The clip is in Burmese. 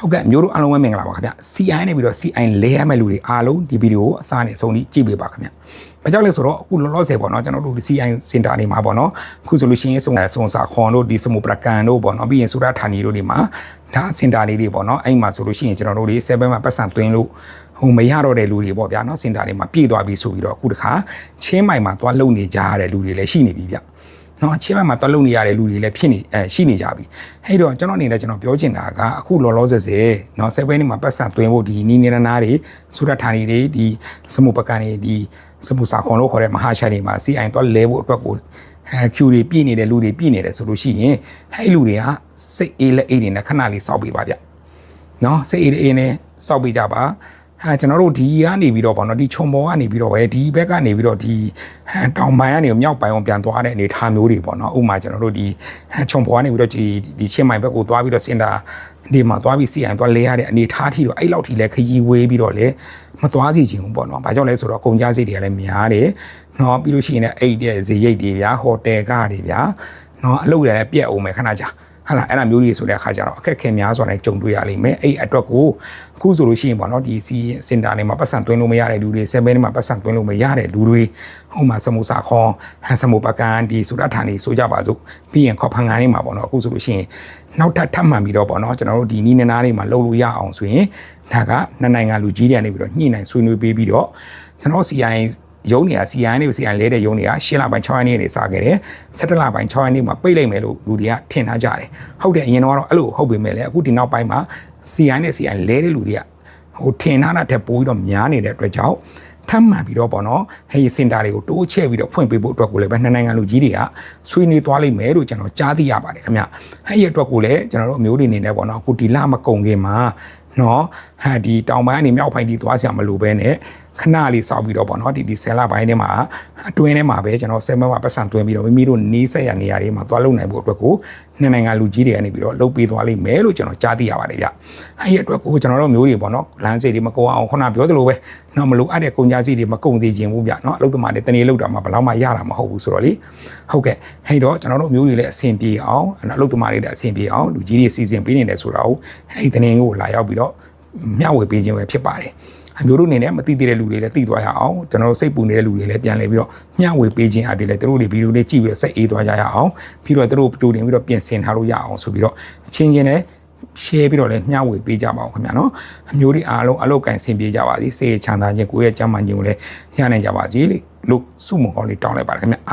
ဟုတ်ကဲ့မျိုးတို့အားလုံးပဲမင်္ဂလာပါခင်ဗျ CI နဲ့ပြီးတော့ CI လဲရမယ့်လူတွေအားလုံးဒီဗီဒီယိုကိုအစားနဲ့အဆုံးထိကြည့်ပေးပါခင်ဗျဘာကြောင့်လဲဆိုတော့အခုလောလောဆယ်ပေါ့နော်ကျွန်တော်တို့ဒီ CI စင်တာနေမှာပေါ့နော်အခုဆိုလို့ရှိရင်စုံစုံစာခွန်တို့ဒီစမုပရကန်တို့ပေါ့နော်ပြီးရင်စူရဌာနီတို့ဒီမှာဒါစင်တာလေးတွေပေါ့နော်အဲ့မှာဆိုလို့ရှိရင်ကျွန်တော်တို့ဒီ7မှာပတ်စံသွင်းလို့ဟိုမရတော့တဲ့လူတွေပေါ့ဗျာနော်စင်တာတွေမှာပြည့်သွားပြီဆိုပြီးတော့အခုတခါချင်းမိုင်မှာသွားလုံနေကြရတဲ့လူတွေလည်းရှိနေပြီဗျ နော်ချင်းဘက်မှာတွက်လုံနေရတဲ့လူတွေလည်းဖြစ်နေအဲရှိနေကြပြီအဲ့တော့ကျွန်တော်အနေနဲ့ကျွန်တော်ပြောချင်တာကအခုလောလောဆယ်ဆယ်နော်7နှစ်မှာပတ်စံသွင်းဖို့ဒီနီးနေနာတွေစူရဌာနီတွေဒီစမှုပကံတွေဒီစမှုစာခွန်လို့ခေါ်တဲ့မဟာရှာတွေမှာ CI တွက်လဲဖို့အတွက်ကိုအဲကျူတွေပြည့်နေတဲ့လူတွေပြည့်နေတယ်ဆိုလို့ရှိရင်အဲ့လူတွေကစိတ်အေးလက်အေးတွေနဲ့ခဏလေးစောက်ပေးပါဗျနော်စိတ်အေးအေးနဲ့စောက်ပေးကြပါ ဟာကျွန်တော်တို့ဒီကနေပြီးတော့ဗောနော်ဒီခြုံပေါ်ကနေပြီးတော့ပဲဒီဘက်ကနေပြီးတော့ဒီဟန်တောင်ပိုင်းကနေမြောက်ပိုင်းအောင်ပြန်သွားတဲ့အနေအထားမျိုးတွေပေါ့နော်ဥပမာကျွန်တော်တို့ဒီဟန်ခြုံပေါ်ကနေပြီးတော့ဒီဒီချင်းမိုင်ဘက်ကိုသွားပြီးတော့စင်တာဒီမှာသွားပြီးစီအိုင်သွားလဲရတဲ့အနေအထားထိတော့အဲ့လောက်ထိလဲခရီးဝေးပြီးတော့လဲမသွားစီချင်ဘူးပေါ့နော်။ဘာကြောင့်လဲဆိုတော့ကုန်ကြစိတ်တွေကလည်းများတယ်။နော်ပြီးလို့ရှိရင်လည်းအိတ်တဲ့ဈေးရိတ်တွေဗျာဟိုတယ်ကားတွေဗျာနော်အလုပ်တွေလည်းပြက်အောင်မယ်ခဏကြာ။ ဟာလာအဲ့ဒါမျိုးကြီးဆိုတဲ့အခါကျတော့အခက်ခဲများစွာနဲ့ကြုံတွေ့ရလိမ့်မယ်အဲ့အတွက်ကိုအခုဆိုလို့ရှိရင်ပေါ့နော်ဒီစီစင်တာနေမှာပတ်စံသွင်းလို့မရတဲ့လူတွေ7ဘဲနေမှာပတ်စံသွင်းလို့မရတဲ့လူတွေဟိုမှာစမူစာခွန်ဟန်စမူပကန်ဒီဆိုရဌာနေဆိုကြပါစို့ပြီးရင်ခေါဖန်ငန်းနေမှာပေါ့နော်အခုဆိုလို့ရှိရင်နောက်ထပ်ထပ်မှန်ပြီးတော့ပေါ့နော်ကျွန်တော်တို့ဒီနီးနေနာတွေမှာလှုပ်လို့ရအောင်ဆိုရင်ဒါကနှစ်နိုင်ငံလူကြီးတွေကနေပြီးတော့ညှိနှိုင်းဆွေးနွေးပေးပြီးတော့ကျွန်တော် CI ရုံးနေရ CI နဲ့ CI လဲတဲ့ရုံးတွေကရှင်းလပိုင်း6ရက်နေ့နေစခဲ့တယ်17လပိုင်း6ရက်နေ့မှာပိတ်လိုက်မယ်လို့လူတွေကထင်ထားကြတယ်ဟုတ်တယ်အရင်တော့အဲ့လိုဟုတ်ပေမဲ့လည်းအခုဒီနောက်ပိုင်းမှာ CI နဲ့ CI လဲတဲ့လူတွေကဟိုထင်ထားတာထက်ပိုပြီးတော့များနေတဲ့အတွက်ကြောင့်ထပ်မှန်ပြီးတော့ပေါ့နော်ဟေးစင်တာတွေကိုတိုးချဲ့ပြီးတော့ဖွင့်ပေးဖို့အတွက်ကိုလည်းပဲနှစ်နိုင်ငံလူကြီးတွေကဆွေးနွေးသွားလိမ့်မယ်လို့ကျွန်တော်ကြားသိရပါတယ်ခင်ဗျဟဲ့ရအတွက်ကိုလည်းကျွန်တော်တို့အမျိုးတွေအနေနဲ့ပေါ့နော်အခုဒီလမကုန်ခင်မှာ နော်ဟာဒီတောင်ပိုင်းကနေမြောက်ပိုင်းဒီသွားဆရာမလိုပဲနဲ့ခဏလေးစောက်ပြီးတော့ပေါ့နော်ဒီဒီဆယ်လပိုင်းထဲမှာအတွင်းထဲမှာပဲကျွန်တော်ဆယ်မမှာပတ်စံတွင်းပြီးတော့မိမိတို့နီးစက်ရနေရာတွေမှာသွားလုံနိုင်ဖို့အတွက်ကိုနှစ်နိုင်ငံလူကြီးတွေကနေပြီးတော့လှုပ်ပေးသွားလိမ့်မယ်လို့ကျွန်တော်ကြားသိရပါတယ်ဗျ။အဲ့ဒီအတွက်ကိုကျွန်တော်တို့မျိုးတွေပေါ့နော်လမ်းစိတ်တွေမကုန်အောင်ခုနပြောသလိုပဲနော်မလို့အပ်တဲ့ကုန်ကြစီတွေမကုန်သေးခြင်းဘူးဗျနော်အလုပ်သမားတွေတနေ့လောက်တာမှဘယ်တော့မှရတာမဟုတ်ဘူးဆိုတော့လေဟုတ်ကဲ့အဲ့တော့ကျွန်တော်တို့မျိုးတွေလည်းအဆင်ပြေအောင်အလုပ်သမားတွေလည်းအဆင်ပြေအောင်လူကြီးတွေစီစဉ်ပေးနေတယ်ဆိုတာကိုအဲ့ဒီတနေ့ကိုလာရောက်ပြီးတော့ မျှဝေပေးခြင်းပဲဖြစ်ပါတယ်။အမျိုးတို့အနေနဲ့မသိသေးတဲ့လူတွေလည်းသိသွားရအောင်ကျွန်တော်တို့စိတ်ပူနေတဲ့လူတွေလည်းပြန်လဲပြီးတော့မျှဝေပေးခြင်းအပြင်လည်းတို့တွေဗီဒီယိုလေးကြည့်ပြီးတော့စိတ်အေးသွားကြရအောင်ပြီးတော့တို့ကြိုတင်ပြီးတော့ပြင်ဆင်ထားလို့ရအောင်ဆိုပြီးတော့အချင်းချင်းလည်း share ပြီးတော့လည်းမျှဝေပေးကြပါအောင်ခင်ဗျာနော်အမျိုးတွေအားလုံးအလောက်ကန်ဆင်ပြေကြပါစေစေချမ်းသာခြင်းကိုယ့်ရဲ့ကျန်းမာခြင်းကိုလည်းရနိုင်ကြပါစေလို့ဆုမွန်ကောင်းလေးတောင်းလိုက်ပါတယ်ခင်ဗျာအားလုံး